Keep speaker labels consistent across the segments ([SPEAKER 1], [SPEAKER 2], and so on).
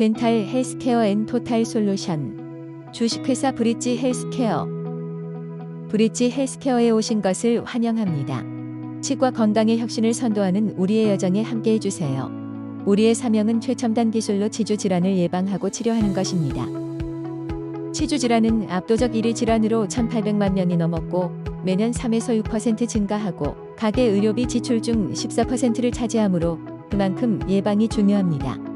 [SPEAKER 1] 덴탈 헬스케어 앤 토탈 솔루션 주식회사 브릿지 헬스케어 브릿지 헬스케어에 오신 것을 환영합니다. 치과 건강의 혁신을 선도하는 우리의 여정에 함께해 주세요. 우리의 사명은 최첨단 기술로 치주 질환을 예방하고 치료하는 것입니다. 치주 질환은 압도적 1위 질환으로 1,800만 명이 넘었고 매년 3에서 6% 증가하고 가계 의료비 지출 중 14%를 차지하므로 그만큼 예방이 중요합니다.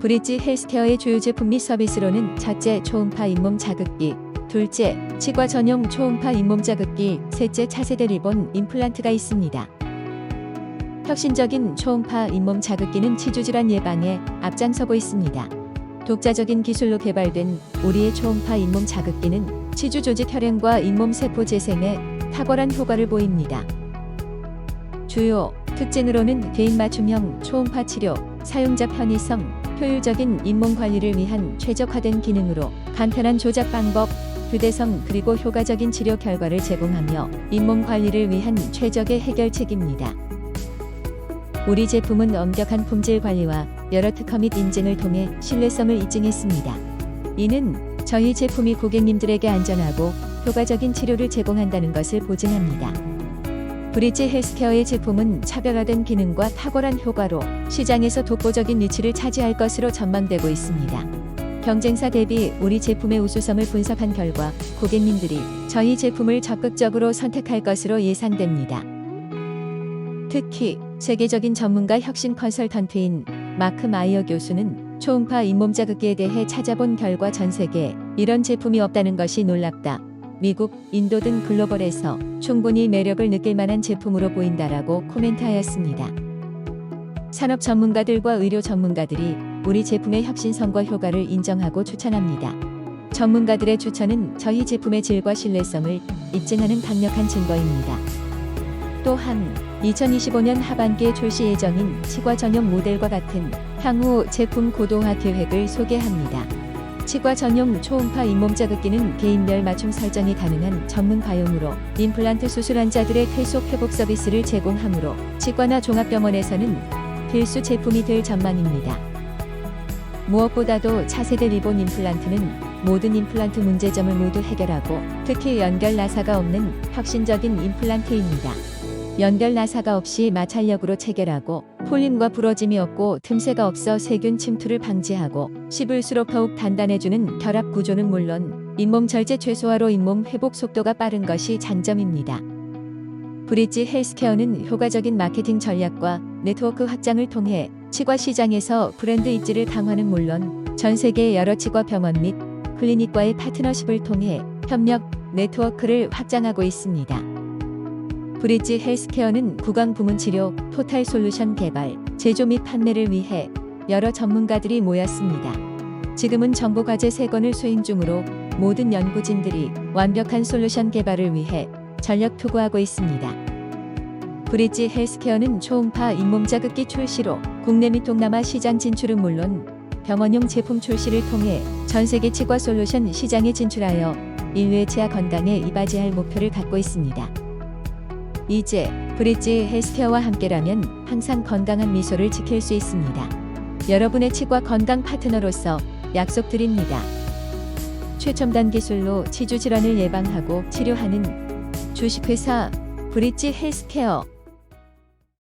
[SPEAKER 1] 브릿지 헬스케어의 주요 제품 및 서비스로는 첫째 초음파 잇몸 자극기, 둘째 치과 전용 초음파 잇몸 자극기, 셋째 차세대 리본 임플란트가 있습니다. 혁신적인 초음파 잇몸 자극기는 치주 질환 예방에 앞장서고 있습니다. 독자적인 기술로 개발된 우리의 초음파 잇몸 자극기는 치주 조직 혈행과 잇몸 세포 재생에 탁월한 효과를 보입니다. 주요 특징으로는 개인 맞춤형 초음파 치료, 사용자 편의성, 효율적인 잇몸 관리를 위한 최적화된 기능으로 간편한 조작 방법, 휴대성 그리고 효과적인 치료 결과를 제공하며 잇몸 관리를 위한 최적의 해결책입니다. 우리 제품은 엄격한 품질 관리와 여러 특허 및 인증을 통해 신뢰성을 입증했습니다. 이는 저희 제품이 고객님들에게 안전하고 효과적인 치료를 제공한다는 것을 보증합니다. 브릿지 헬스케어의 제품은 차별화된 기능과 탁월한 효과로 시장에서 독보적인 위치를 차지할 것으로 전망되고 있습니다. 경쟁사 대비 우리 제품의 우수성을 분석한 결과 고객님들이 저희 제품을 적극적으로 선택할 것으로 예상됩니다. 특히 세계적인 전문가 혁신 컨설턴트인 마크 마이어 교수는 초음파 잇몸 자극기에 대해 찾아본 결과 전 세계에 이런 제품이 없다는 것이 놀랍다. 미국, 인도 등 글로벌에서 충분히 매력을 느낄 만한 제품으로 보인다라고 코멘트하였습니다. 산업 전문가들과 의료 전문가들이 우리 제품의 혁신성과 효과를 인정하고 추천합니다. 전문가들의 추천은 저희 제품의 질과 신뢰성을 입증하는 강력한 증거입니다. 또한 2025년 하반기에 출시 예정인 치과 전용 모델과 같은 향후 제품 고도화 계획을 소개합니다. 치과 전용 초음파 잇몸 자극기는 개인별 맞춤 설정이 가능한 전문 가용으로 임플란트 수술 환자들의 쾌속 회복 서비스를 제공하므로 치과나 종합병원에서는 필수 제품이 될 전망입니다. 무엇보다도 차세대 리본 임플란트는 모든 임플란트 문제점을 모두 해결하고 특히 연결 나사가 없는 혁신적인 임플란트입니다. 연결 나사가 없이 마찰력으로 체결하고 폴림과 부러짐이 없고 틈새가 없어 세균 침투를 방지하고 씹을수록 더욱 단단해주는 결합 구조는 물론 잇몸 절제 최소화로 잇몸 회복 속도가 빠른 것이 장점입니다. 브릿지 헬스케어는 효과적인 마케팅 전략과 네트워크 확장을 통해 치과 시장에서 브랜드 입지를 강화는 물론 전 세계 여러 치과 병원 및 클리닉과의 파트너십을 통해 협력 네트워크를 확장하고 있습니다. 브릿지 헬스케어는 구강 부문 치료 토탈 솔루션 개발, 제조 및 판매를 위해 여러 전문가들이 모였습니다. 지금은 정보 과제 3건을 수행 중으로 모든 연구진들이 완벽한 솔루션 개발을 위해 전력 투구하고 있습니다. 브릿지 헬스케어는 초음파 잇몸 자극기 출시로 국내 및 동남아 시장 진출은 물론 병원용 제품 출시를 통해 전 세계 치과 솔루션 시장에 진출하여 인류의 치아 건강에 이바지할 목표를 갖고 있습니다. 이제 브릿지 헬스케어와 함께라면 항상 건강한 미소를 지킬 수 있습니다. 여러분의 치과 건강 파트너로서 약속드립니다. 최첨단 기술로 치주 질환을 예방하고 치료하는 주식회사 브릿지 헬스케어